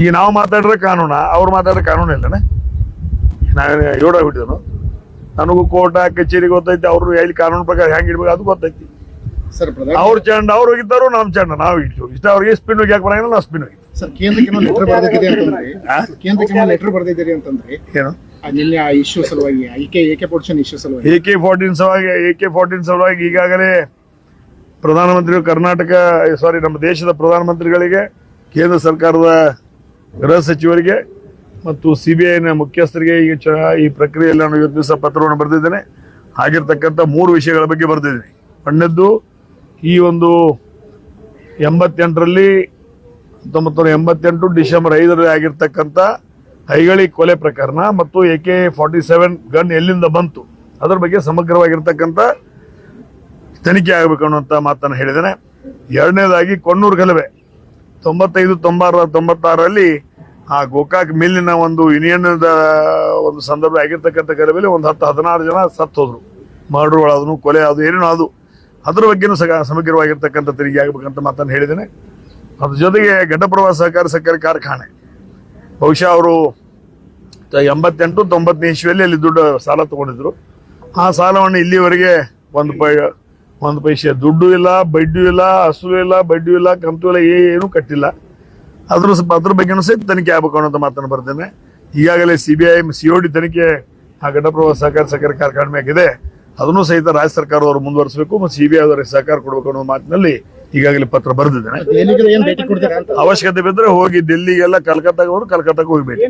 ಈಗ ನಾವು ಮಾತಾಡಿದ್ರೆ ಕಾನೂನ ಅವ್ರು ಮಾತಾಡಿದ್ರೆ ಕಾನೂನು ಇಲ್ಲನೆ? ನಾನು ಯೋಡ ಬಿಟ್ಟಿದನು? ನನಗೂ ಕೋರ್ಟ ಕಚೇರಿ ಗೊತ್ತೈತಿ ಅವ್ರು ಹೇಳಿ ಕಾನೂನು ಪ್ರಕಾರ ಹೆಂಗ್ ಇಡ್ಬೇಕು ಅದು ಗೊತ್ತೈತಿ. ಸರ್ ಪ್ರಧಾನ ಅವ್ರ ಚಂಡ ಅವ್ರು ಹೋಗಿದ್ದಾರು ನಮ್ ಚಂಡ ನಾವು ಇಟ್ಟು ಇಷ್ಟ ಅವ್ರಿಗೆ ಸ್ಪಿನ್ ಹೋಗಿ ಯಾಕೆ ಬರಂಗಿಲ್ಲ ನಾವು ಸ್ಪಿನ್ ಹೋಗಿ. ಇಶ್ಯೂ ಸಲುವಾಗಿ ಐಕೆ ಏಕೆ ಪೋರ್ಷನ್ ಇಶ್ಯೂ ಸಲುವಾಗಿ ಎ ಕೆ ಫೋರ್ಟೀನ್ ಸಲುವಾಗಿ. ಎ ಕೆ ಫೋರ್ಟೀನ್ ಸಲುವಾಗಿ ಈಗಾಗಲೇ ಪ್ರಧಾನಮಂತ್ರಿ ಕರ್ನಾಟಕ ಸಾರಿ ನಮ್ಮ ದೇಶದ ಪ್ರಧಾನಮಂತ್ರಿಗಳಿಗೆ ಕೇಂದ್ರ ಸರ್ಕಾರದ ಗೃಹ ಸಚಿವರಿಗೆ ಮತ್ತು ಸಿ ಬಿ ಐನ ಮುಖ್ಯಸ್ಥರಿಗೆ ಈಗ ಚ- ಈ ಪ್ರಕ್ರಿಯೆಯಲ್ಲಿ ನಾನು ಇವತ್ತು ದಿವಸ ಪತ್ರವನ್ನು ಬರೆದಿದ್ದೇನೆ. ಆಗಿರ್ತಕ್ಕಂಥ ಮೂರು ವಿಷಯಗಳ ಬಗ್ಗೆ ಬರೆದಿದ್ದೀನಿ. ಒಂದನೇದ್ದು, ಈ ಒಂದು ಎಂಬತ್ತೆಂಟರಲ್ಲಿ ಹತ್ತೊಂಬತ್ತು ಎಂಬತ್ತೆಂಟು ಡಿಸೆಂಬರ್ ಐದರಲ್ಲಿ ಆಗಿರ್ತಕ್ಕಂಥ ಹೈಗಳಿ ಕೊಲೆ ಪ್ರಕರಣ ಮತ್ತು A K forty seven gun ಎಲ್ಲಿಂದ ಬಂತು, ಅದರ ಬಗ್ಗೆ ಸಮಗ್ರವಾಗಿರ್ತಕ್ಕಂಥ ತನಿಖೆ ಆಗಬೇಕು ಅನ್ನುವಂಥ ಮಾತನ್ನು ಹೇಳಿದ್ದೇನೆ. ಎರಡನೇದಾಗಿ, ಕೊಣ್ಣೂರು ಗಲಭೆ. ತೊಂಬತ್ತೈದು ತೊಂಬಾರ ತೊಂಬತ್ತಾರರಲ್ಲಿ ಆ ಗೋಕಾಕ್ ಮಿಲ್ಲಿನ ಒಂದು ಯೂನಿಯನ್ ಒಂದು ಸಂದರ್ಭ ಆಗಿರ್ತಕ್ಕಂಥ ಗಲಭೆಯಲ್ಲಿ ಒಂದು ಹತ್ತು, ಹದಿನಾರು ಜನ ಸತ್ತು ಹೋದ್ರು ಮರ್ಡರ್ಗಳಾದನು ಕೊಲೆ ಅದು ಏನೇನೋ ಅದು. ಅದ್ರ ಬಗ್ಗೆನೂ ಸಹ ಸಮಗ್ರವಾಗಿರ್ತಕ್ಕಂಥ ತೆರಿಗೆ ಆಗಬೇಕಂತ ಮಾತನ್ನು ಹೇಳಿದ್ದೇನೆ. ಅದ್ರ ಜೊತೆಗೆ ಘಟಪ್ರಭಾ ಸಹಕಾರಿ ಸಕ್ಕರೆ ಕಾರ್ಖಾನೆ. ಬಹುಶಃ ಅವರು ಎಂಬತ್ತೆಂಟು, ತೊಂಬತ್ತನೇ ಇಸ್ವಿಯಲ್ಲಿ ಅಲ್ಲಿ ದುಡ್ಡು ಸಾಲ ತಗೊಂಡಿದ್ರು. ಆ ಸಾಲವನ್ನು ಇಲ್ಲಿವರೆಗೆ ಒಂದು ಪೈ ಒಂದು ಪೈಸೆ. ದುಡ್ಡು ಇಲ್ಲ ಬಡ್ಡಿ ಇಲ್ಲ ಹಸು ಇಲ್ಲ ಬಡ್ಡಿ ಇಲ್ಲ ಕಂತು ಇಲ್ಲ ಏನೂ ಕಟ್ಟಿಲ್ಲ. ಅದ್ರ ಸ್ವಲ್ಪ ಅದ್ರ ಬಗ್ಗೆನೂ ಸಹಿತ ತನಿಖೆ ಆಗ್ಬೇಕು ಅನ್ನೋಂಥ ಮಾತನ್ನು ಬರ್ತೇನೆ. ಈಗಾಗಲೇ C B I C O D ತನಿಖೆ ಆ ಘಟಪ್ರಭ ಸಹಕಾರ ಸಹಕಾರ ಕಾರ್ಖಾನೆ ಆಗಿದೆ. ಅದನ್ನು ಸಹಿತ ರಾಜ್ಯ ಸರ್ಕಾರದವರು ಮುಂದುವರಿಸಬೇಕು ಮತ್ತು ಸಿ ಬಿ ಐ ಅವರಿಗೆ ಸಹಕಾರ ಕೊಡಬೇಕು ಅನ್ನೋ ಮಾತಿನಲ್ಲಿ ಈಗಾಗಲೇ ಪತ್ರ ಬರೆದಿದ್ದೇನೆ. ಅವಶ್ಯಕತೆ ಬಿದ್ದರೆ ಹೋಗಿ ಡೆಲ್ಲಿಗೆಲ್ಲ ಕಲ್ಕತ್ತಾಗ ಹೋಗಿ ಕಲ್ಕತ್ತಾಗ ಹೋಗ್ಬೇಕು.